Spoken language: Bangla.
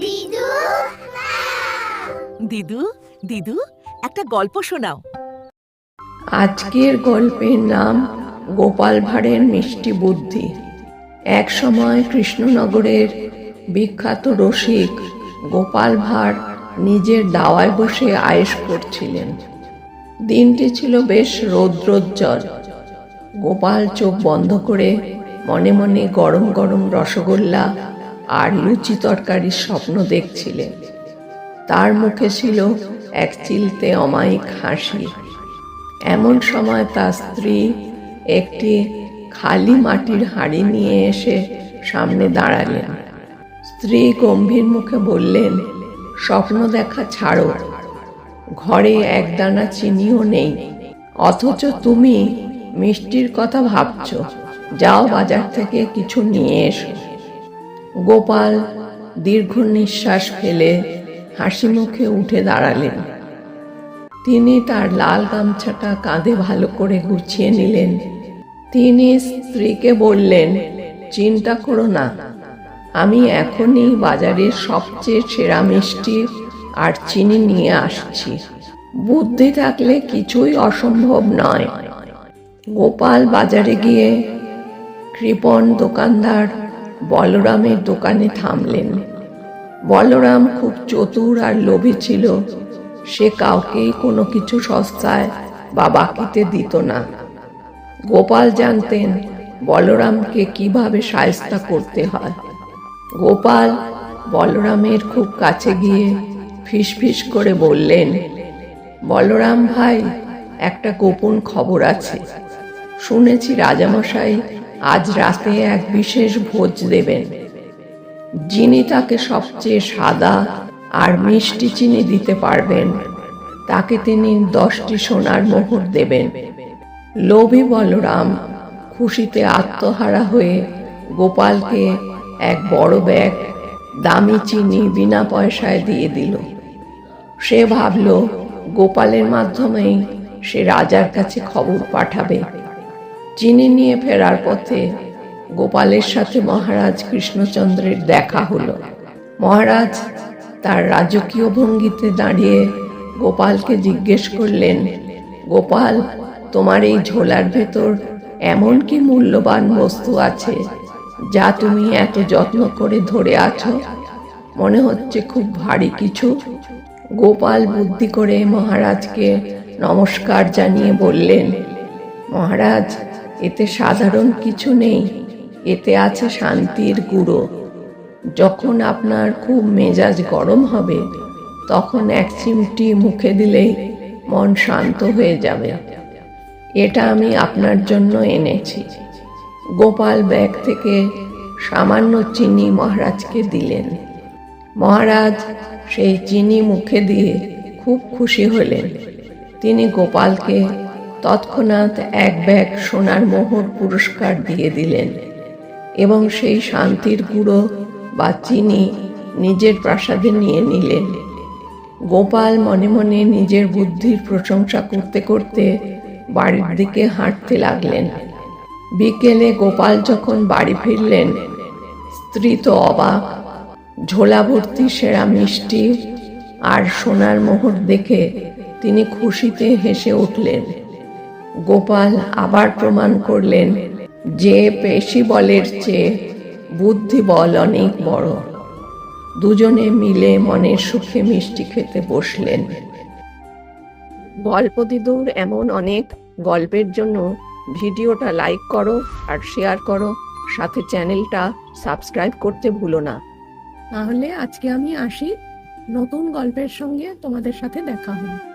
দিদু দিদু দিদু একটা গল্প শোনাও। আজকের গল্পের নাম গোপাল ভাঁড়ের মিষ্টি বুদ্ধি। এক সময় কৃষ্ণনগরের বিখ্যাত রসিক গোপাল ভাঁড় নিজের দাওয়ায় বসে আয়েশ করছিলেন। দিনটি ছিল বেশ রৌদ্রোজ্জ্বল। গোপাল চোখ বন্ধ করে মনে মনে গরম গরম রসগোল্লা আর লুচি তরকারির স্বপ্ন দেখছিলেন তার মুখে ছিল এক চিলতে অমায়িক হাসি। এমন সময় তার স্ত্রী একটি খালি মাটির হাঁড়ি নিয়ে এসে সামনে দাঁড়ালেন। স্ত্রী গম্ভীর মুখে বললেন, স্বপ্ন দেখা ছাড়ো। ঘরে একদানা চিনিও নেই। অথচ তুমি মিষ্টির কথা ভাবছ। যাও বাজার থেকে কিছু নিয়ে এসো। গোপাল দীর্ঘ নিঃশ্বাস ফেলে হাসি মুখে উঠে দাঁড়ালেন। তিনি তার লাল গামছাটা কাঁধে ভালো করে গুছিয়ে নিলেন। তিনি স্ত্রীকে বললেন, চিন্তা করো না, আমি এখনই বাজারের সবচেয়ে সেরা মিষ্টি আর চিনি নিয়ে আসছি। বুদ্ধি থাকলে কিছুই অসম্ভব নয়। গোপাল বাজারে গিয়ে কৃপণ দোকানদার বলরামের দোকানে থামলেন। বলরাম খুব চতুর আর লোভী ছিল। সে কাউকেই কোনো কিছু সস্তায় বা বাকিতে দিত না। গোপাল জানতেন বলরামকে কীভাবে সায়স্তা করতে হয়। গোপাল বলরামের খুব কাছে গিয়ে ফিসফিস করে বললেন, বলরাম ভাই, একটা গোপন খবর আছে। শুনেছি রাজামশাই আজ রাতে এক বিশেষ ভোজ দেবেন, যিনি তাকে সবচেয়ে সাদা আর মিষ্টি চিনি দিতে পারবেন। তাকে তিনি দশটি সোনার মোহর দেবেন। লোভী বলরাম খুশিতে আত্মহারা হয়ে গোপালকে এক বড় ব্যাগ দামি চিনি বিনা পয়সায় দিয়ে দিল। সে ভাবল, গোপালের মাধ্যমেই সে রাজার কাছে খবর পাঠাবে। চিনি নিয়ে ফেরার পথে গোপালের সাথে মহারাজ কৃষ্ণচন্দ্রের দেখা হলো। মহারাজ তার রাজকীয় ভঙ্গিতে দাঁড়িয়ে গোপালকে জিজ্ঞেস করলেন, গোপাল, তোমার এই ঝোলার ভেতর এমন কি মূল্যবান বস্তু আছে যা তুমি এত যত্ন করে ধরে আছো? মনে হচ্ছে খুব ভারী কিছু। গোপাল বুদ্ধি করে মহারাজকে নমস্কার জানিয়ে বললেন, মহারাজ এতে সাধারণ কিছু নেই, এতে আছে শান্তির গুঁড়ো। যখন আপনার খুব মেজাজ গরম হবে, তখন এক চিমটি মুখে দিলেই মন শান্ত হয়ে যাবে। এটা আমি আপনার জন্য এনেছি। গোপাল ব্যাগ থেকে সামান্য চিনি মহারাজকে দিলেন। মহারাজ সেই চিনি মুখে দিয়ে খুব খুশি হলেন। তিনি গোপালকে তৎক্ষণাৎ এক ব্যাগ সোনার মোহর পুরস্কার দিয়ে দিলেন এবং সেই শান্তির গুঁড়ো বা চিনি নিজের প্রাসাদে নিয়ে নিলেন। গোপাল মনে মনে নিজের বুদ্ধির প্রশংসা করতে করতে বাড়ির দিকে হাঁটতে লাগলেন। বিকেলে গোপাল যখন বাড়ি ফিরলেন, স্ত্রী তো অবাক। ঝোলা ভর্তি সেরা মিষ্টি আর সোনার মোহর দেখে তিনি খুশিতে হেসে উঠলেন। গোপাল আবার প্রমাণ করলেন যে পেশি বলের চেয়ে বুদ্ধি বল অনেক বড়। দুজনে মিলে মনের সুখে মিষ্টি খেতে বসলেন। গল্প দিদুর এমন অনেক গল্পের জন্য ভিডিওটা লাইক করো আর শেয়ার করো। সাথে চ্যানেলটা সাবস্ক্রাইব করতে ভুলো না। তাহলে আজকে আমি আসি। নতুন গল্পের সঙ্গে তোমাদের সাথে দেখা হবে।